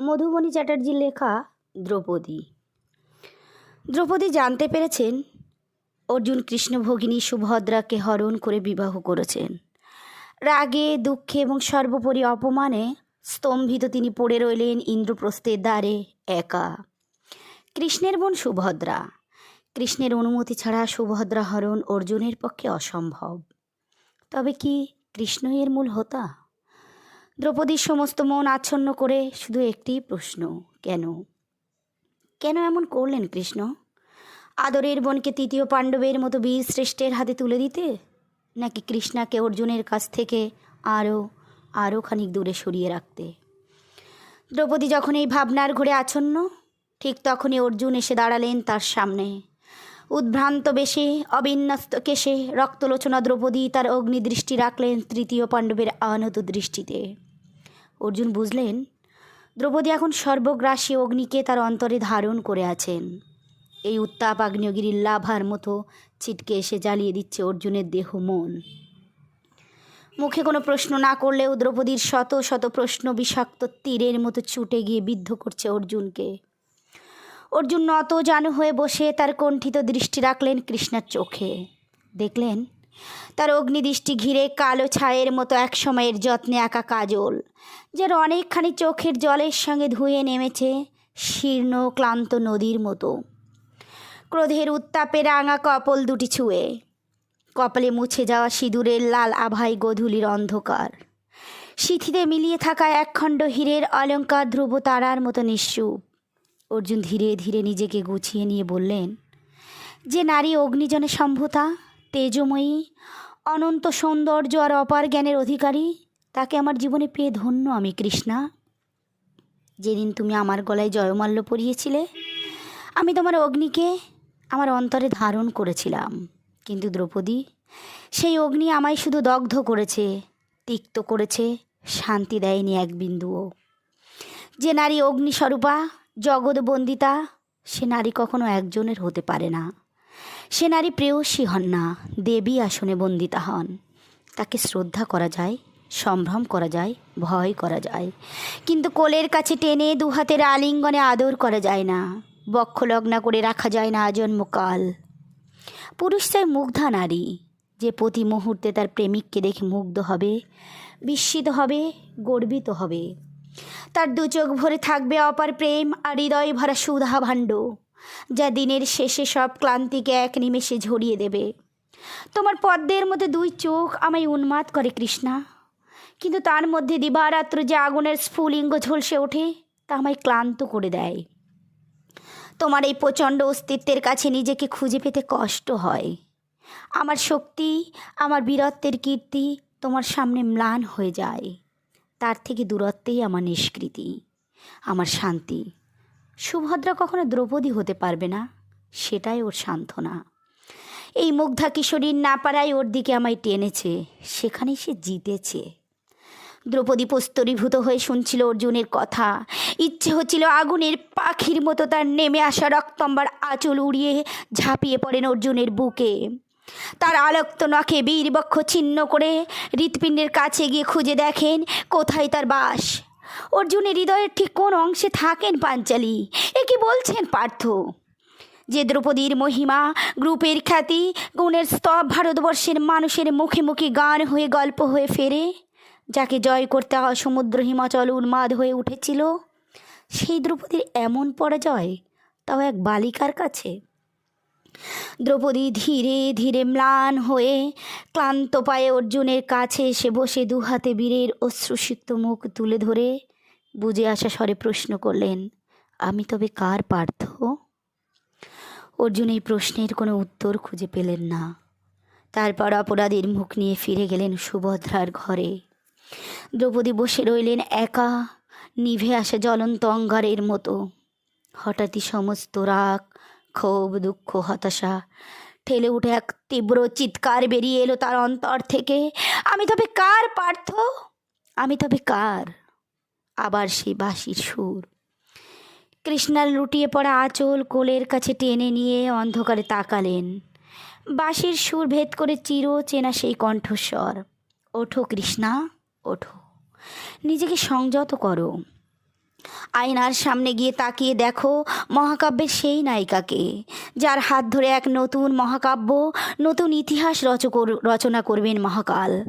মধুবনী চ্যাটার্জির লেখা দ্রৌপদী। দ্রৌপদী জানতে পেরেছেন, অর্জুন কৃষ্ণ ভগিনী সুভদ্রাকে হরণ করে বিবাহ করেছেন। রাগে, দুঃখে এবং সর্বোপরি অপমানে স্তম্ভিত তিনি পড়ে রইলেন ইন্দ্রপ্রস্থের দ্বারে একা। কৃষ্ণের বোন সুভদ্রা। কৃষ্ণের অনুমতি ছাড়া সুভদ্রা হরণ অর্জুনের পক্ষে অসম্ভব। তবে কি কৃষ্ণ এর মূল হোতা? দ্রৌপদীর সমস্ত মন আচ্ছন্ন করে শুধু একটি প্রশ্ন, কেন? কেন এমন করলেন কৃষ্ণ? আদরের বোনকে তৃতীয় পাণ্ডবের মতো বীর শ্রেষ্ঠের হাতে তুলে দিতে? নাকি কৃষ্ণাকে অর্জুনের কাছ থেকে আরও আরও খানিক দূরে সরিয়ে রাখতে? দ্রৌপদী যখন এই ভাবনার ঘুরে আচ্ছন্ন, ঠিক তখনই অর্জুন এসে দাঁড়ালেন তার সামনে। উদ্ভ্রান্ত বেশে, অবিন্যস্ত কেশে রক্তলোচনা দ্রৌপদী তার অগ্নিদৃষ্টি রাখলেন তৃতীয় পাণ্ডবের আনত দৃষ্টিতে। অর্জুন বুঝলেন, দ্রৌপদী এখন সর্বগ্রাসী অগ্নিকে তার অন্তরে ধারণ করে আছেন। এই উত্তাপ আগ্নেয়গিরির লাভার মতো ছিটকে এসে জ্বালিয়ে দিচ্ছে অর্জুনের দেহ মন। মুখে কোনো প্রশ্ন না করলেও দ্রৌপদীর শত শত প্রশ্ন বিষাক্ত তীরের মতো ছুটে গিয়ে বিদ্ধ করছে অর্জুনকে। অর্জুন নত জানু হয়ে বসে তার কণ্ঠিত দৃষ্টি রাখলেন কৃষ্ণার চোখে। দেখলেন, তার অগ্নিদৃষ্টি ঘিরে কালো ছায়ের মতো এক সময়ের যত্নে আঁকা কাজল যার অনেকখানি চোখের জলের সঙ্গে ধুয়ে নেমেছে শীর্ণ ক্লান্ত নদীর মতো। ক্রোধের উত্তাপে রাঙা কপল দুটি ছুঁয়ে, কপালে মুছে যাওয়া সিঁদুরের লাল আভাই গধূলির অন্ধকার। সিথিতে মিলিয়ে থাকা একখণ্ড হীরের অলঙ্কার ধ্রুব তারার মতো নিঃসুপ। অর্জুন ধীরে ধীরে নিজেকে গুছিয়ে নিয়ে বললেন, যে নারী অগ্নিজনে সম্ভূতা, তেজময়ী, অনন্ত সৌন্দর্য আর অপার জ্ঞানের অধিকারী, তাকে আমার জীবনে পেয়ে ধন্য আমি, কৃষ্ণা। যেদিন তুমি আমার গলায় জয়মাল্য পরিয়েছিলে, আমি তোমার অগ্নিকে আমার অন্তরে ধারণ করেছিলাম। কিন্তু দ্রৌপদী, সেই অগ্নি আমায় শুধু দগ্ধ করেছে, তিক্ত করেছে, শান্তি দেয়নি এক বিন্দুও। যে নারী অগ্নিস্বরূপা জগৎবন্দিতা, সে নারী কখনো একজনের হতে পারে না। সে নারী প্রেয়সী হন না, দেবী আসনে বন্দিতা হন। তাকে শ্রদ্ধা করা যায়, সম্ভ্রম করা যায়, ভয় করা যায়। কিন্তু কোলের কাছে টেনে দুহাতের আলিঙ্গনে আদর করা যায় না, বক্ষলগ্না করে রাখা যায় না আজন্মকাল পুরুষ চাই মুগ্ধা নারী, যে প্রতি মুহূর্তে তার প্রেমিককে দেখে মুগ্ধ হবে, বিস্মিত হবে, গর্বিত হবে। তার দু চোখ ভরে থাকবে অপার প্রেম আর হৃদয় ভরা সুধা ভাণ্ড। যা দিনের শেষে সব ক্লান্তিকে এক নিমেষে ঝরিয়ে দেবে। তোমার পদ্মের মধ্যে দুই চোখ আমায় উন্মাদ করে, কৃষ্ণা। কিন্তু তার মধ্যে দিবারাত্র যে আগুনের স্ফুলিঙ্গ ঝলসে ওঠে, তা আমায় ক্লান্ত করে দেয়। তোমার এই প্রচণ্ড অস্তিত্বের কাছে নিজেকে খুঁজে পেতে কষ্ট হয়। আমার শক্তি, আমার বীরত্বের কীর্তি তোমার সামনে ম্লান হয়ে যায়। তার থেকে দূরত্বেই আমার নিষ্কৃতি, আমার শান্তি। সুভদ্রা কখনো দ্রৌপদী হতে পারবে না, সেটাই ওর সান্ত্বনা। এই মুগ্ধা কিশোরীর না পারায় ওর দিকে আমায় টেনেছে, সেখানেই সে জিতেছে। দ্রৌপদী প্রস্তরীভূত হয়ে শুনছিল অর্জুনের কথা। ইচ্ছে হচ্ছিল আগুনের পাখির মতো তার নেমে আসা রক্তম্বার আঁচল উড়িয়ে ঝাঁপিয়ে পড়েন অর্জুনের বুকে। তার আলোক্ত নখে বীরবক্ষ ছিন্ন করে হৃৎপিণ্ডের কাছে গিয়ে খুঁজে দেখেন কোথায় তার বাস। অর্জুনের হৃদয়ের ঠিক কোন অংশে থাকেন পাঞ্চালী? এ কি বলছেন পার্থ? যে দ্রৌপদীর মহিমা, গ্রুপের খ্যাতি, গুণের স্তব ভারতবর্ষের মানুষের মুখে মুখে গান হয়ে গল্প হয়ে ফেরে, যাকে জয় করতে সমুদ্র হিমাচল উন্মাদ হয়ে উঠেছিল, সেই দ্রৌপদীর এমন পরাজয় তাও এক বালিকার কাছে। দ্রৌপদী ধীরে ধীরে ম্লান হয়ে ক্লান্ত পায়ে অর্জুনের কাছে এসে বসে দু হাতে বীরের অশ্রুসিক্ত মুখ তুলে ধরে বুঝে আসা স্বরে প্রশ্ন করলেন, আমি তবে কার পার্থ? অর্জুন এই প্রশ্নের কোনো উত্তর খুঁজে পেলেন না। তারপর অপরাধীর মুখ নিয়ে ফিরে গেলেন সুভদ্রার ঘরে। দ্রৌপদী বসে রইলেন একা, নিভে আসা জ্বলন্ত অঙ্গারের মতো। হঠাৎই সমস্ত রাগ ক্ষোভ দুঃখ, হতাশা। ঠেলে উঠে এক তীব্র চিৎকার বেরিয়ে এলো তার অন্তর থেকে। আমি তবে কার, পার্থ? আমি তবে কার? আবার সেই বাঁশির সুর। কৃষ্ণার লুটিয়ে পড়া আঁচল কোলের কাছে টেনে নিয়ে অন্ধকারে তাকালেন। বাঁশির সুর ভেদ করে চির চেনা সেই কণ্ঠস্বর। ওঠো কৃষ্ণা, ওঠো। নিজেকে সংযত করো। আয়নার সামনে গিয়ে তাকিয়ে দেখো মহাকাব্যের সেই নায়িকাকে, যার হাত ধরে এক নতুন মহাকাব্য, নতুন ইতিহাস রচ রচনা করবেন মহাকাল।